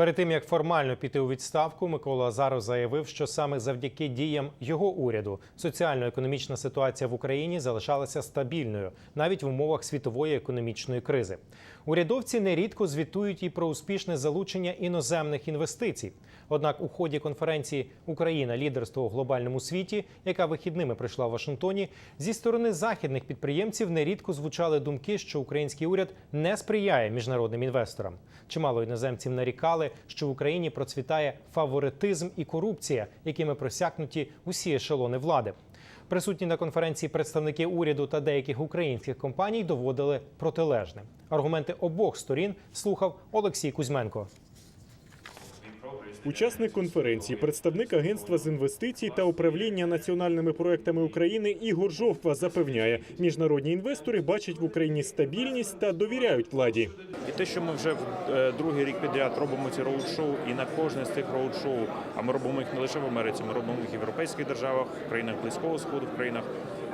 Перед тим як формально піти у відставку, Микола Азаров заявив, що саме завдяки діям його уряду соціально-економічна ситуація в Україні залишалася стабільною навіть в умовах світової економічної кризи. Урядовці нерідко звітують і про успішне залучення іноземних інвестицій. Однак у ході конференції Україна лідерство у глобальному світі, яка вихідними пройшла в Вашингтоні, зі сторони західних підприємців нерідко звучали думки, що український уряд не сприяє міжнародним інвесторам. Чимало іноземців нарікали, що в Україні процвітає фаворитизм і корупція, якими просякнуті усі ешелони влади. Присутні на конференції представники уряду та деяких українських компаній доводили протилежне. Аргументи обох сторін слухав Олексій Кузьменко. Учасник конференції, представник агентства з інвестицій та управління національними проектами України Ігор Жовква запевняє, міжнародні інвестори бачать в Україні стабільність та довіряють владі. І те, що ми вже в е, другий рік підряд робимо ці роуд-шоу, і на кожне з цих роуд-шоу, а ми робимо їх не лише в Америці, ми робимо їх в європейських державах, в країнах Близького Сходу, в країнах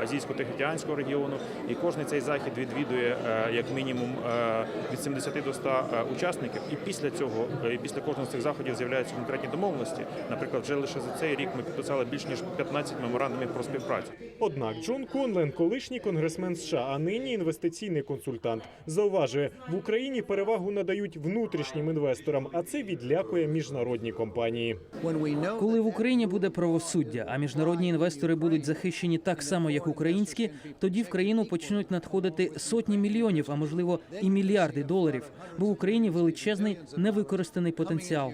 Азійсько-Тихоокеанського регіону. І кожний цей захід відвідує е, як мінімум е, від 70 до 100 е, учасників. І після цього, і після кожного з цих заходів з'являються конкретні домовленості. Наприклад, вже лише за цей рік ми підписали більш ніж 15 меморандумів про співпрацю. Однак Джон Конлен, колишній конгресмен США, а нині інвестиційний консультант, зауважує, в Україні перевагу надають внутрішнім інвесторам, а це відлякує міжнародні компанії. Коли в Україні буде правосуддя, а міжнародні інвестори будуть захищені так само, як українські, тоді в країну почнуть надходити сотні мільйонів, а можливо і мільярди доларів. Бо в Україні величезний невикористаний потенціал.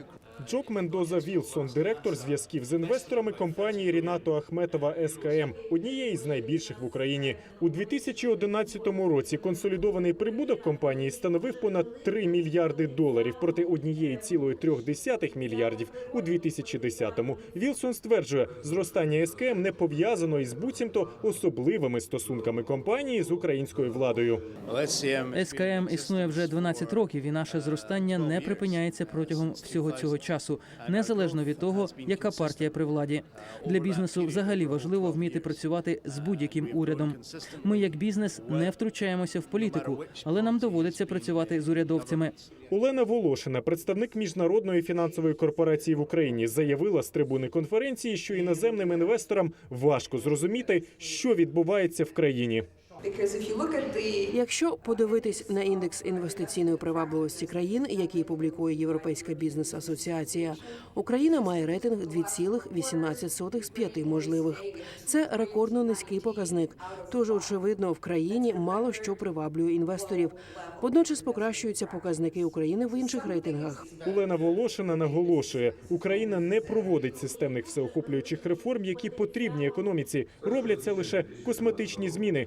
Джок Мендоза Вілсон, директор зв'язків з інвесторами компанії Рінато Ахметова СКМ, однієї з найбільших в Україні. У 2011 році консолідований прибуток компанії становив понад 3 мільярди доларів проти однієї цілої трьох десятих мільярдів у 2010-му. Вілсон стверджує, зростання СКМ не пов'язано із буцімто особливими стосунками компанії з українською владою. СКМ існує вже 12 років, і наше зростання не припиняється протягом всього цього часу, незалежно від того, яка партія при владі. Для бізнесу взагалі важливо вміти працювати з будь-яким урядом. Ми, як бізнес, не втручаємося в політику, але нам доводиться працювати з урядовцями. Олена Волошина, представник міжнародної фінансової корпорації в Україні, заявила з трибуни конференції, що іноземним інвесторам важко зрозуміти, що відбувається в країні. Because if you look at the Якщо подивитись на індекс інвестиційної привабливості країн, який публікує Європейська бізнес асоціація, Україна має рейтинг 2,18 з 5 можливих. Це рекордно низький показник. Тож, очевидно, в країні мало що приваблює інвесторів. Водночас покращуються показники України в інших рейтингах. Олена Волошина наголошує, Україна не проводить системних всеохоплюючих реформ, які потрібні економіці. Робляться лише косметичні зміни.